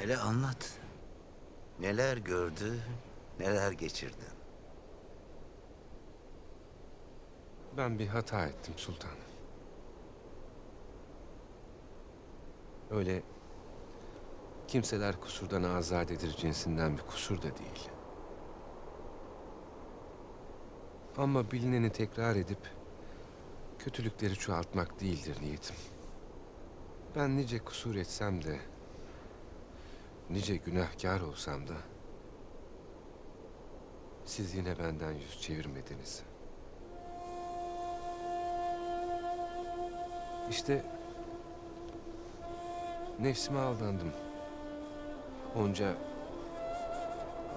Hele anlat. Neler gördü, neler geçirdin. Ben bir hata ettim sultanım. Öyle kimseler kusurdan azadedir cinsinden bir kusur da değil. Ama bilineni tekrar edip kötülükleri çoğaltmak değildir niyetim. Ben nice kusur etsem de, nice günahkar olsam da siz yine benden yüz çevirmediniz. İşte nefsime aldandım. Onca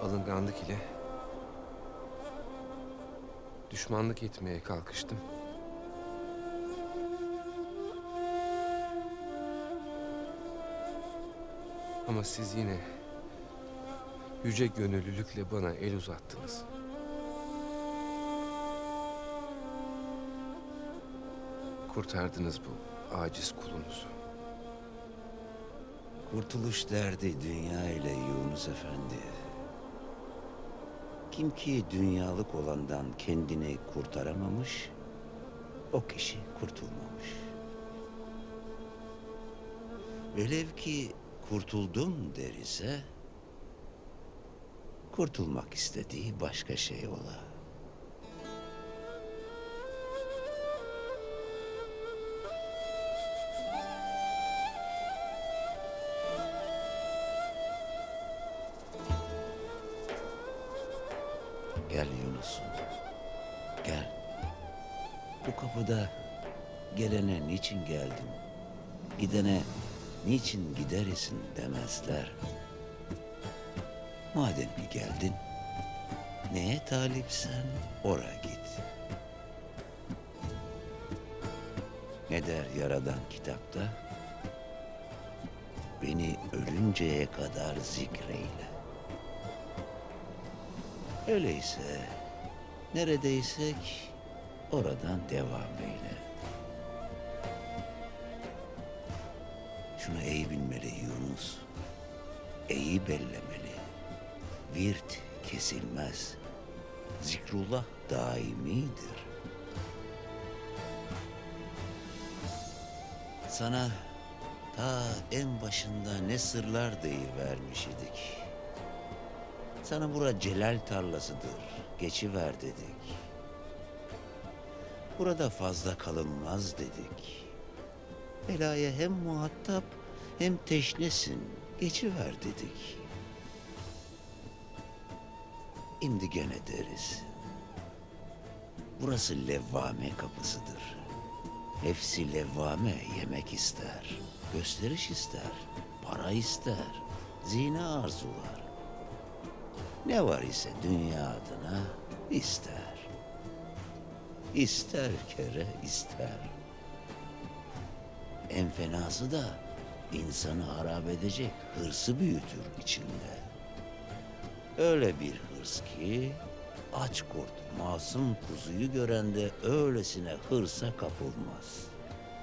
alınganlık ile düşmanlık etmeye kalkıştım. Ama siz yine yüce gönüllülükle bana el uzattınız. Kurtardınız bu aciz kulunuzu. Kurtuluş derdi dünya ile Yunus Efendi. Kim ki dünyalık olandan kendini kurtaramamış, o kişi kurtulmamış. Velev ki kurtuldum der ise, kurtulmak istediği başka şey ola. Gel Yunus'um. Gel. Bu kapıda gelene niçin geldin? Gidene niçin giderisin demezler. Madem ki geldin, neye talipsen ora git. Ne der yaradan kitapta? Beni ölünceye kadar zikreyle. Öyleyse neredeysek oradan devam eyle. Şunu iyi bilmeli Yunus. İyi bellemeli. Virt kesilmez. Zikrullah daimidir. Sana ta en başında ne sırlar vermiş idik. Sana bura celal tarlasıdır. Geçiver dedik. Burada fazla kalınmaz dedik. Belaya hem muhatap hem teşnesin. Geçiver dedik. Şimdi gene deriz. Burası levvame kapısıdır. Nefsi levvame yemek ister, gösteriş ister, para ister, zina arzular. Ne var ise dünya adına ister. İster kere ister. En fenası da insanı harap edecek hırsı büyütür içinde. Öyle bir hırs ki aç kurt masum kuzuyu görende öylesine hırsa kapılmaz.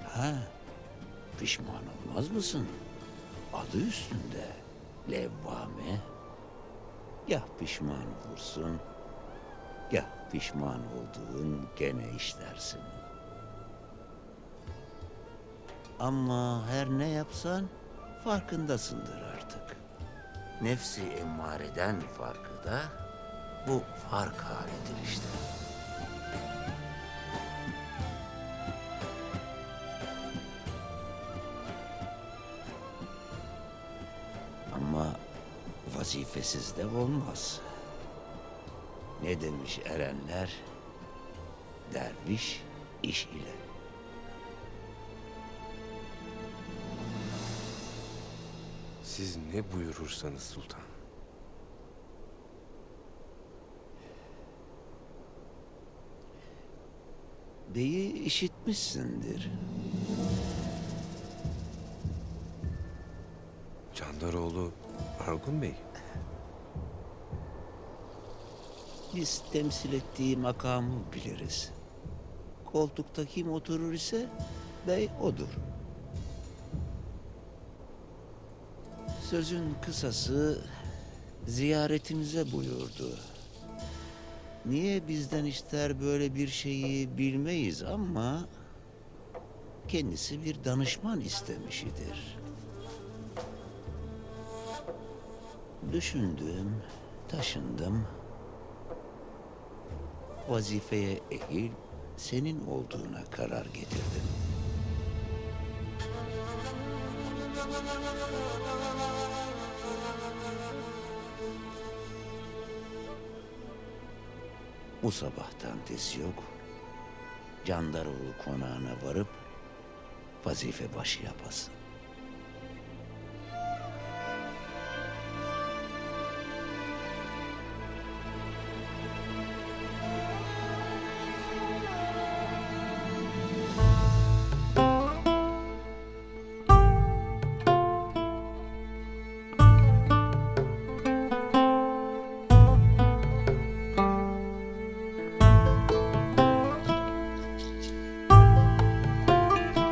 Ha, pişman olmaz mısın? Adı üstünde levvame. Ya pişman olursun, ya pişman olduğun gene işlersin. Ama her ne yapsan farkındasındır artık. Nefsi emmareden farkı da bu fark halidir işte. Ama vazifesiz de olmaz. Ne demiş erenler? Derviş iş ile. Siz ne buyurursanız sultan. Beyi işitmişsindir. Candaroğlu Argun Bey. Biz temsil ettiği makamı biliriz. Koltukta kim oturur ise bey odur. Sözün kısası ziyaretimize buyurdu. Niye bizden ister böyle bir şeyi bilmeyiz ama kendisi bir danışman istemiş idir. Düşündüm, taşındım. Vazifeye ehil senin olduğuna karar getirdim. Bu sabahtan tez yok. Candaroğlu konağına varıp vazife başı yapasın.